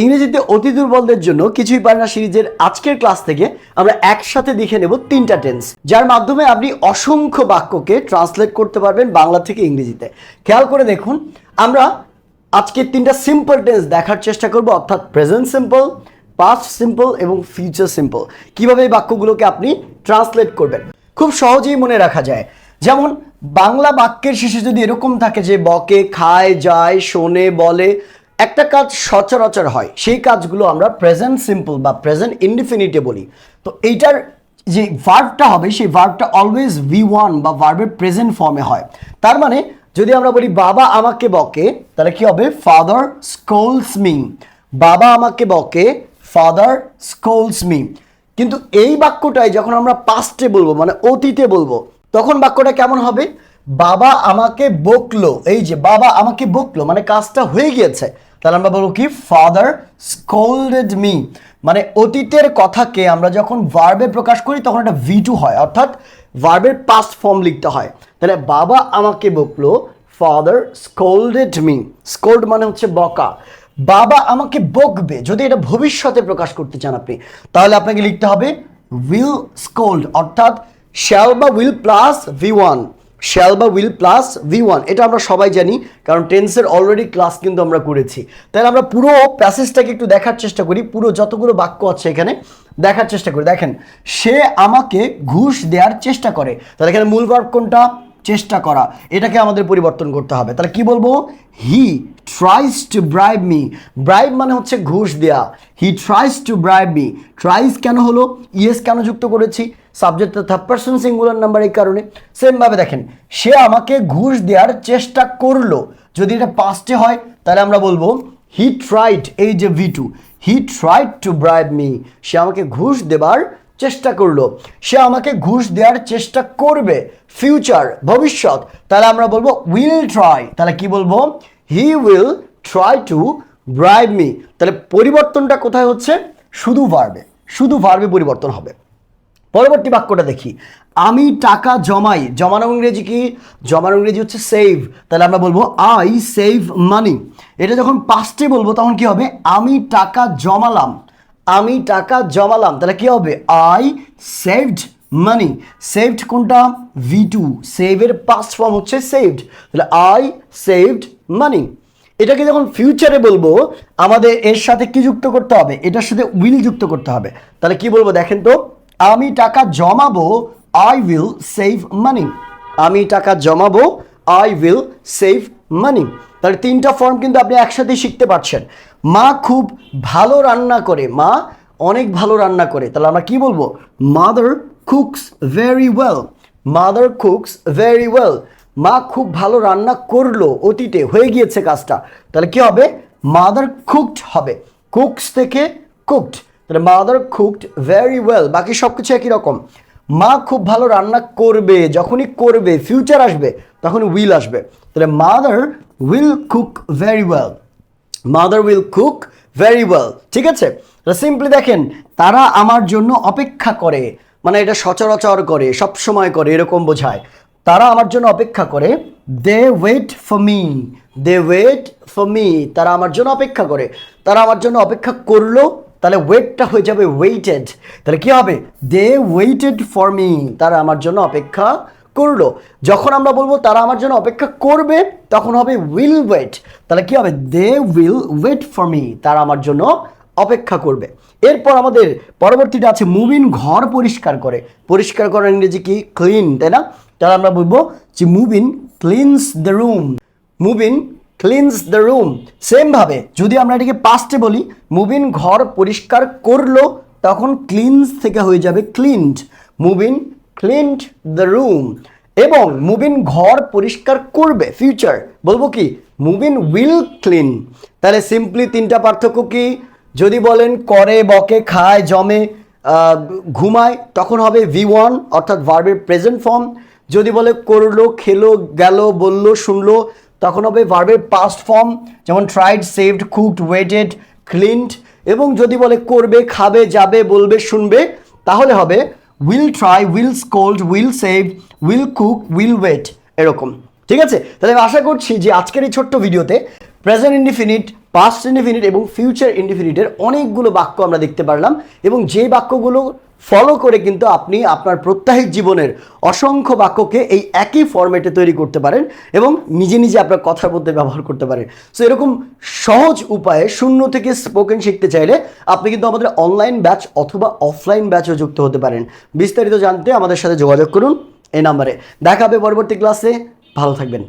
ইংরেজিতে অতি দুর্বলদের জন্য কিছুই পারে না সিরিজের আজকের ক্লাস থেকে আমরা একসাথে দেখে নেব তিনটা টেন্স যার মাধ্যমে আপনি অসংখ্য বাক্যকে ট্রান্সলেট করতে পারবেন বাংলা থেকে ইংরেজিতে। খেয়াল করে দেখুন, আমরা আজকে তিনটা সিম্পল টেন্স দেখার চেষ্টা করব, অর্থাৎ প্রেজেন্ট সিম্পল পাস্ট সিম্পল এবং ফিউচার সিম্পল কীভাবে এই বাক্যগুলোকে আপনি ট্রান্সলেট করবেন? খুব সহজেই মনে রাখা যায়। যেমন, বাংলা বাক্যের শেষে যদি এরকম থাকে যে বকে, খায়, যায়, শোনে, বলে একটা কাজ সচরাচর হয়, সেই কাজগুলো আমরা প্রেজেন্ট সিম্পল বা প্রেজেন্ট ইনডিফিনিটে বলি। তো এইটার যে ভার্বটা হবে, সেই ভার্বটা অলওয়েজ ভি ওয়ান বা ভার্বের প্রেজেন্ট ফর্মে হয়। তার মানে যদি আমরা বলি, বাবা আমাকে বকে তাহলে কি হবে? ফাদার স্কোলস মি বাবা আমাকে বকে ফাদার স্কোলস মি কিন্তু এই বাক্যটাই যখন আমরা পাস্টে বলব মানে অতীতে বলব, তখন বাক্যটা কেমন হবে? বাবা আমাকে বকলো এই যে, বাবা আমাকে বকলো মানে কাজটা হয়ে গিয়েছে। তাহলে আমরা বলব কি? ফাদার স্কোল্ডেড মি মানে অতীতের কথাকে আমরা যখন ভার্বে প্রকাশ করি, তখন একটা ভি টু হয়, অর্থাৎ ভার্বের পাস্ট ফর্ম লিখতে হয়। তাহলে বাবা আমাকে বকলো ফাদার স্কোল্ডেড মি স্কোল্ড মানে হচ্ছে বকা। বাবা আমাকে বকবে, যদি এটা ভবিষ্যতে প্রকাশ করতে চান আপনি। তাহলে আপনাকে লিখতে হবে উইল স্কোল্ড অর্থাৎ শ্যাল বা will plus V one shall বা উইল প্লাস ভি ওয়ান এটা আমরা সবাই জানি, কারণ টেন্সের অলরেডি ক্লাস কিন্তু আমরা করেছি। তাহলে আমরা পুরো প্যাসেজটাকে একটু দেখার চেষ্টা করি, পুরো যতগুলো বাক্য আছে এখানে দেখার চেষ্টা করি। দেখেন, সে আমাকে ঘুষ দেওয়ার চেষ্টা করে। তাহলে এখানে মূল ভার্ব কোনটা? চেষ্টা করা, এটাকে আমাদের পরিবর্তন করতে হবে। তাহলে কি বলব? He tries to bribe me bribe মানে হচ্ছে ঘুষ দেয়া। He tries to bribe me tries কেন হলো? ইয়েস কেন যুক্ত করেছি? Subject third person singular number এই কারণে। সেমভাবে দেখেন, সে আমাকে ঘুষ দেওয়ার চেষ্টা করল। যদি এটা পাস্টে হয়, তাহলে আমরা বলব হি ট্রাইড এই যে V two he tried to bribe me সে আমাকে ঘুষ দেবার চেষ্টা করল। সে আমাকে ঘুষ দেওয়ার চেষ্টা করবে। ফিউচার ভবিষ্যৎ। তাহলে আমরা বলব উইল ট্রাই তাহলে কি বলব? He will try to bribe me তাহলে পরিবর্তনটা কোথায় হচ্ছে? শুধু ভার্বে শুধু ভার্বে পরিবর্তন হবে। পরবর্তী বাক্যটা দেখি। আমি টাকা জমাই। জমানো ইংরেজি কি? জমানো ইংরেজি হচ্ছে সেভ তাহলে আমরা বলব আই সেভ মানি এটা যখন পাস্টে বলব, তখন কি হবে? আমি টাকা জমালাম। আমি টাকা জমালাম, তাহলে কি হবে? আই সেভড মানি সেভড কোনটা? ভি টু সেভের পাস্ট ফর্ম হচ্ছে সেভড তাহলে আই সেভড মানি এটাকে যখন ফিউচারে বলব, আমাদের এর সাথে কি যুক্ত করতে হবে? এটার সাথে উইল যুক্ত করতে হবে। তাহলে কি বলব দেখেন তো? আমি টাকা জমাবো আই উইল সেভ মানি আমি টাকা জমাবো আই উইল সেভ মানি তাহলে তিনটা ফর্ম কিন্তু আপনি একসাথে শিখতে পারছেন। মা খুব ভালো রান্না করে। মা অনেক ভালো রান্না করে। তাহলে আমরা কি বলব? Mother cooks very well mother cooks very well মা খুব ভালো রান্না করল অতীতে, হয়ে গিয়েছে কাজটা। তাহলে কি হবে? মাদার কুকড হবে। কুকস থেকে কুকড তাহলে মাদার কুকড ভেরি ওয়েল বাকি সব কিছু একই রকম। মা খুব ভালো রান্না করবে, যখনই করবে ফিউচার আসবে তখন উইল আসবে। তাহলে mother will cook very well mother will cook very well ঠিক আছে? সিম্পলি দেখেন, তারা আমার জন্য অপেক্ষা করে। মানে এটা সচরাচর করে সব সময় করে, এরকম বোঝায়। তারা আমার জন্য অপেক্ষা করে they wait for me they wait for me তারা আমার জন্য অপেক্ষা করে। তারা আমার জন্য অপেক্ষা করল, তাহলে ওয়েটটা হয়ে যাবে ওয়েটেড তাহলে কি হবে? দে ওয়েটেড ফর মি তারা আমার জন্য অপেক্ষা করল। যখন আমরা বলব তারা আমার জন্য অপেক্ষা করবে, তখন হবে উইল ওয়েট তাহলে কি হবে? They will wait for me তারা আমার জন্য অপেক্ষা করবে। এরপর আমাদের পরবর্তীটা আছে মুভিন ঘর পরিষ্কার করে। পরিষ্কার করার ইংরেজি কি? ক্লিন তাই না? তাহলে আমরা বলব যে moving cleans the room moving cleans the room সেমভাবে যদি আমরা এটাকে পাস্টে বলি মুভিন ঘর পরিষ্কার করল, তখন ক্লিনস থেকে হয়ে যাবে ক্লিনড মুভিন ক্লিনড দ্য রুম এবং মুভিন ঘর পরিষ্কার করবে ফিউচার বলব কি মুভিন উইল ক্লিন তাহলে সিম্পলি তিনটা পার্থক্য কি? যদি বলেন করে, বকে, খায়, জমে ঘুমায়, তখন হবে ভি ওয়ান অর্থাৎ ভার্বের প্রেজেন্ট ফর্ম যদি বলে করল, খেলো, গেল, বলল, শুনলো, তখন হবে ভার্বের পাস্ট ফর্ম যেমন tried saved cooked waited cleaned এবং যদি বলে করবে, খাবে, যাবে, বলবে, শুনবে, তাহলে হবে will try will scold will save will cook will wait এরকম। ঠিক আছে? তাহলে আশা করছি যে আজকের এই ছোট্ট ভিডিওতে প্রেজেন্ট ইনডিফিনিট পাস্ট ইনডিফিনিট এবং ফিউচার ইনডিফিনিটের অনেকগুলো বাক্য আমরা দেখতে পারলাম এবং যে বাক্যগুলো ফলো করে কিন্তু আপনি আপনার প্রত্যাহিক জীবনের অসংখ্য বাক্যকে এই একই ফরম্যাটে তৈরি করতে পারেন এবং নিজে নিজে আপনার কথার মধ্যে ব্যবহার করতে পারেন। সো এরকম সহজ উপায়ে শূন্য থেকে স্পোকেন শিখতে চাইলে আপনি কিন্তু আমাদের অনলাইন ব্যাচ অথবা অফলাইন ব্যাচও যুক্ত হতে পারেন। বিস্তারিত জানতে আমাদের সাথে যোগাযোগ করুন এই নাম্বারে দেখা হবে পরবর্তী ক্লাসে ভালো থাকবেন।